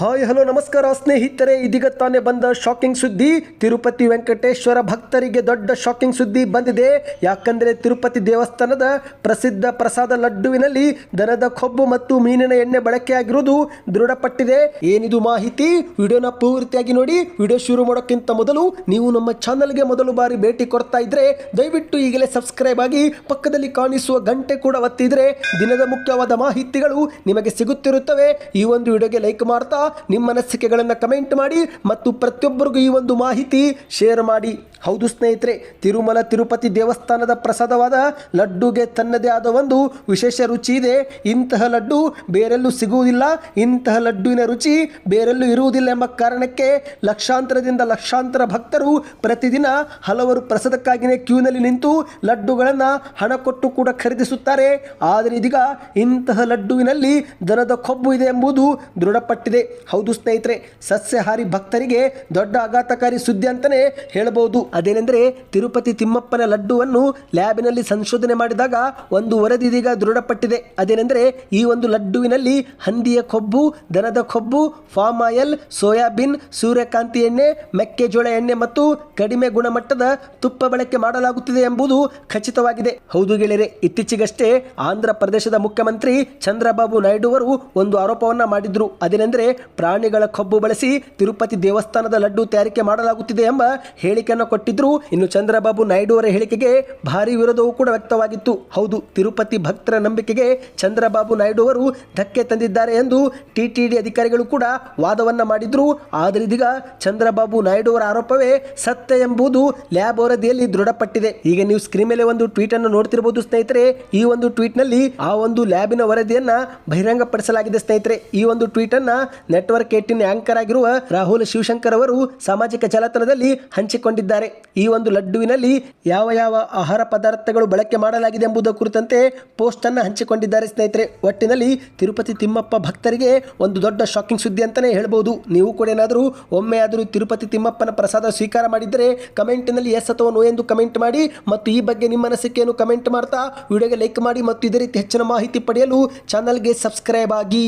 Hi, hello, ನಮಸ್ಕಾರ, ಸ್ನೇಹಿತರೆ. ಇದೀಗ ತಾನೇ ಬಂದ ಶಾಕಿಂಗ್ ಸುದ್ದಿ. ತಿರುಪತಿ ವೆಂಕಟೇಶ್ವರ ಭಕ್ತರಿಗೆ ದೊಡ್ಡ ಶಾಕಿಂಗ್ ಸುದ್ದಿ ಬಂದಿದೆ. ಯಾಕಂದ್ರೆ ತಿರುಪತಿ ದೇವಸ್ಥಾನದ ಪ್ರಸಿದ್ಧ ಪ್ರಸಾದ ಲಡ್ಡುವಿನಲ್ಲಿ ದನದ ಕೊಬ್ಬು ಮತ್ತು ಮೀನಿನ ಎಣ್ಣೆ ಬಳಕೆಯಾಗಿರುವುದು ದೃಢಪಟ್ಟಿದೆ. ಏನಿದು ಮಾಹಿತಿ? ವಿಡಿಯೋನ ಪೂರ್ತಿಯಾಗಿ ನೋಡಿ. ವಿಡಿಯೋ ಶುರು ಮಾಡೋಕ್ಕಿಂತ ಮೊದಲು ನೀವು ನಮ್ಮ ಚಾನಲ್ಗೆ ಮೊದಲು ಬಾರಿ ಭೇಟಿ ಕೊಡ್ತಾ ಇದ್ರೆ, ದಯವಿಟ್ಟು ಈಗಲೇ ಸಬ್ಸ್ಕ್ರೈಬ್ ಆಗಿ ಪಕ್ಕದಲ್ಲಿ ಕಾಣಿಸುವ ಗಂಟೆ ಕೂಡ ಒತ್ತಿದ್ರೆ ದಿನದ ಮುಖ್ಯವಾದ ಮಾಹಿತಿಗಳು ನಿಮಗೆ ಸಿಗುತ್ತಿರುತ್ತವೆ. ಈ ಒಂದು ವಿಡಿಯೋಗೆ ಲೈಕ್ ಮಾಡ್ತಾ ನಿಮ್ಮ ಅನಿಸಿಕೆಗಳನ್ನು ಕಮೆಂಟ್ ಮಾಡಿ ಮತ್ತು ಪ್ರತಿಯೊಬ್ಬರಿಗೂ ಈ ಒಂದು ಮಾಹಿತಿ ಶೇರ್ ಮಾಡಿ. ಹೌದು ಸ್ನೇಹಿತರೆ, ತಿರುಮಲ ತಿರುಪತಿ ದೇವಸ್ಥಾನದ ಪ್ರಸಾದವಾದ ಲಡ್ಡುಗೆ ತನ್ನದೇ ಆದ ಒಂದು ವಿಶೇಷ ರುಚಿ ಇದೆ. ಇಂತಹ ಲಡ್ಡು ಬೇರೆಲ್ಲೂ ಸಿಗುವುದಿಲ್ಲ. ಇಂತಹ ಲಡ್ಡುವಿನ ರುಚಿ ಬೇರೆಲ್ಲೂ ಇರುವುದಿಲ್ಲ ಎಂಬ ಕಾರಣಕ್ಕೆ ಲಕ್ಷಾಂತರದಿಂದ ಲಕ್ಷಾಂತರ ಭಕ್ತರು ಪ್ರತಿದಿನ ಹಲವರು ಪ್ರಸಾದಕ್ಕಾಗಿಯೇ ಕ್ಯೂನಲ್ಲಿ ನಿಂತು ಲಡ್ಡುಗಳನ್ನು ಹಣ ಕೊಟ್ಟು ಕೂಡ ಖರೀದಿಸುತ್ತಾರೆ. ಆದರೆ ಇದೀಗ ಇಂತಹ ಲಡ್ಡುವಿನಲ್ಲಿ ದನದ ಕೊಬ್ಬು ಇದೆ ಎಂಬುದು ದೃಢಪಟ್ಟಿದೆ. ಹೌದು ಸ್ನೇಹಿತರೆ, ಸಸ್ಯಹಾರಿ ಭಕ್ತರಿಗೆ ದೊಡ್ಡ ಆಘಾತಕಾರಿ ಸುದ್ದಿ ಅಂತಲೇ ಹೇಳಬಹುದು ಅದೇನೆಂದರೆ, ತಿರುಪತಿ ತಿಮ್ಮಪ್ಪನ ಲಡ್ಡುವನ್ನು ಲ್ಯಾಬಿನಲ್ಲಿ ಸಂಶೋಧನೆ ಮಾಡಿದಾಗ ಒಂದು ವರದಿ ಇದೀಗ ದೃಢಪಟ್ಟಿದೆ. ಅದೇನೆಂದರೆ, ಈ ಒಂದು ಲಡ್ಡುವಿನಲ್ಲಿ ಹಂದಿಯ ಕೊಬ್ಬು, ದನದ ಕೊಬ್ಬು, ಫಾರ್ಮ್ ಆಯಿಲ್, ಸೋಯಾಬೀನ್, ಸೂರ್ಯಕಾಂತಿ ಎಣ್ಣೆ, ಮೆಕ್ಕೆಜೋಳ ಎಣ್ಣೆ ಮತ್ತು ಕಡಿಮೆ ಗುಣಮಟ್ಟದ ತುಪ್ಪ ಬಳಕೆ ಮಾಡಲಾಗುತ್ತಿದೆ ಎಂಬುದು ಖಚಿತವಾಗಿದೆ. ಹೌದು ಗೆಳೆಯರೆ, ಇತ್ತೀಚೆಗಷ್ಟೇ ಆಂಧ್ರ ಪ್ರದೇಶದ ಮುಖ್ಯಮಂತ್ರಿ ಚಂದ್ರಬಾಬು ನಾಯ್ಡು ಅವರು ಒಂದು ಆರೋಪವನ್ನು ಮಾಡಿದ್ರು. ಅದೇನೆಂದರೆ ಪ್ರಾಣಿಗಳ ಕೊಬ್ಬು ಬಳಸಿ ತಿರುಪತಿ ದೇವಸ್ಥಾನದ ಲಡ್ಡು ತಯಾರಿಕೆ ಮಾಡಲಾಗುತ್ತಿದೆ ಎಂಬ ಹೇಳಿಕೆಯನ್ನು ಕೊಟ್ಟಿದ್ರು ಇನ್ನು ಚಂದ್ರಬಾಬು ನಾಯ್ಡು ಅವರ ಹೇಳಿಕೆಗೆ ಭಾರಿ ವಿರೋಧವೂ ಕೂಡ ವ್ಯಕ್ತವಾಗಿತ್ತು. ಹೌದು, ತಿರುಪತಿ ಭಕ್ತರ ನಂಬಿಕೆಗೆ ಚಂದ್ರಬಾಬು ನಾಯ್ಡು ಅವರು ಧಕ್ಕೆ ತಂದಿದ್ದಾರೆ ಎಂದು ಟಿಟಿಡಿ ಅಧಿಕಾರಿಗಳು ಕೂಡ ವಾದವನ್ನ ಮಾಡಿದ್ರು. ಆದರೆ ಇದೀಗ ಚಂದ್ರಬಾಬು ನಾಯ್ಡು ಅವರ ಆರೋಪವೇ ಸತ್ಯ ಎಂಬುದು ಲ್ಯಾಬ್ ವರದಿಯಲ್ಲಿ ದೃಢಪಟ್ಟಿದೆ. ಈಗ ನೀವು ಸ್ಕ್ರೀನ್ ಮೇಲೆ ಒಂದು ಟ್ವೀಟ್ ಅನ್ನು ನೋಡ್ತಿರಬಹುದು ಸ್ನೇಹಿತರೆ. ಈ ಒಂದು ಟ್ವೀಟ್ನಲ್ಲಿ ಆ ಒಂದು ಲ್ಯಾಬಿನ ವರದಿಯನ್ನ ಬಹಿರಂಗಪಡಿಸಲಾಗಿದೆ ಸ್ನೇಹಿತರೆ. ಈ ಒಂದು ಟ್ವೀಟ್ ಅನ್ನ ನೆಟ್ವರ್ಕ್ ಏಟಿನ್ ಆಂಕರ್ ಆಗಿರುವ ರಾಹುಲ್ ಶಿವಶಂಕರ್ ಅವರು ಸಾಮಾಜಿಕ ಜಾಲತಾಣದಲ್ಲಿ ಹಂಚಿಕೊಂಡಿದ್ದಾರೆ. ಈ ಒಂದು ಲಡ್ಡುವಿನಲ್ಲಿ ಯಾವ ಯಾವ ಆಹಾರ ಪದಾರ್ಥಗಳು ಬಳಕೆ ಮಾಡಲಾಗಿದೆ ಎಂಬುದರ ಕುರಿತಂತೆ ಪೋಸ್ಟ್ ಅನ್ನು ಹಂಚಿಕೊಂಡಿದ್ದಾರೆ ಸ್ನೇಹಿತರೆ. ಒಟ್ಟಿನಲ್ಲಿ ತಿರುಪತಿ ತಿಮ್ಮಪ್ಪ ಭಕ್ತರಿಗೆ ಒಂದು ದೊಡ್ಡ ಶಾಕಿಂಗ್ ಸುದ್ದಿ ಅಂತಾನೆ ಹೇಳಬಹುದು ನೀವು ಕೂಡ ಏನಾದರೂ ಒಮ್ಮೆ ಆದರೂ ತಿರುಪತಿ ತಿಮ್ಮಪ್ಪನ ಪ್ರಸಾದ ಸ್ವೀಕಾರ ಮಾಡಿದ್ದರೆ ಕಮೆಂಟ್ನಲ್ಲಿ ಎಸ್ ಅಥವಾ ನೋ ಎಂದು ಕಮೆಂಟ್ ಮಾಡಿ ಮತ್ತು ಈ ಬಗ್ಗೆ ನಿಮ್ಮ ಅನಿಸಿಕೆಯನ್ನು ಕಮೆಂಟ್ ಮಾಡ್ತಾ ವಿಡಿಯೋಗೆ ಲೈಕ್ ಮಾಡಿ ಮತ್ತು ಇದೇ ರೀತಿ ಹೆಚ್ಚಿನ ಮಾಹಿತಿ ಪಡೆಯಲು ಚಾನಲ್ಗೆ ಸಬ್ಸ್ಕ್ರೈಬ್ ಆಗಿ.